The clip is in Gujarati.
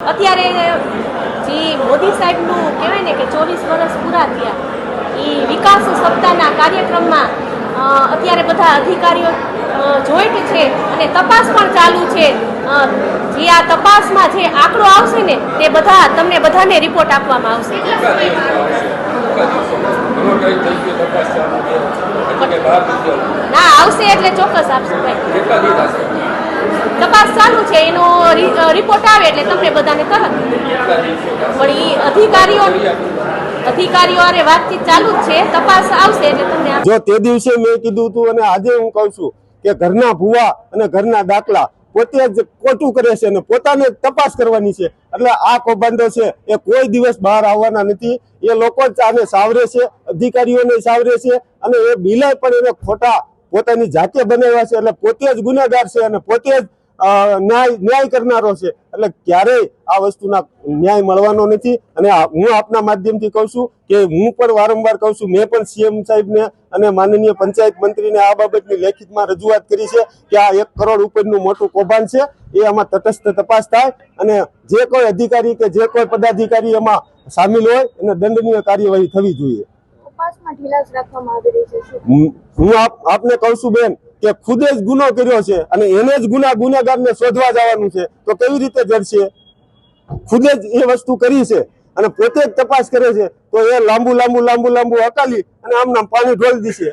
અત્યારે જે મોદી સાહેબનું કહેવાય ને કે ચોવીસ વર્ષ પૂરા થયા, એ વિકાસ સપ્તાહના કાર્યક્રમમાં અત્યારે બધા અધિકારીઓ જોઈન્ટ છે અને તપાસ પણ ચાલુ છે જે આ તપાસમાં જે આંકડો આવશે ને, તે બધા, તમને બધાને રિપોર્ટ આપવામાં આવશે. ના, આવશે એટલે ચોક્કસ આપશું ભાઈ? તપાસ ચાલુ છે, એનો રિપોર્ટ આવે એટલે તમને બધાને તરત? પણ એ અધિકારીઓ દાખલા પોતે જ ખોટું કરે છે અને પોતાને તપાસ કરવાની છે એટલે આ કૌભાંડો છે એ કોઈ દિવસ બહાર આવવાના નથી એ લોકો આને સાવરે છે, અધિકારીઓને સાવરે છે અને એ બિલાય પણ એને ખોટા પોતાની જાતે બનાવ્યા છે એટલે પોતે જ ગુનેગાર છે અને પોતે જ ન્યાય ન્યાય કરનારો છે. એટલે ક્યારેય આ વસ્તુના ન્યાય મળવાનો નથી. અને હું આપના માધ્યમથી કહું છું કે હું પણ વારંવાર કહું છું, મેં પણ સીએમ સાહેબને અને માનનીય પંચાયત મંત્રીને આ બાબતની લેખિતમાં રજૂઆત કરી છે કે આ એક કરોડ ઉપરનું મોટું કૌભાંડ છે. એ આમાં તટસ્થ તપાસ થાય અને જે કોઈ અધિકારી કે જે કોઈ પદાધિકારી એમાં સામેલ હોય એને દંડનીય કાર્યવાહી થવી જોઈએ. હું આપને કહું છું બેન કે ખુદે જ ગુનો કર્યો છે અને એને જ ગુના ગુનેગારને શોધવા જવાનું છે. તો કેવી રીતે જડશે? ખુદે જ એ વસ્તુ કરી છે અને પોતે જ તપાસ કરે છે. તો એ લાંબુ લાંબુ લાંબુ લાંબુ હકાલી અને આમ નામ પાણી ઢોળી દીશે.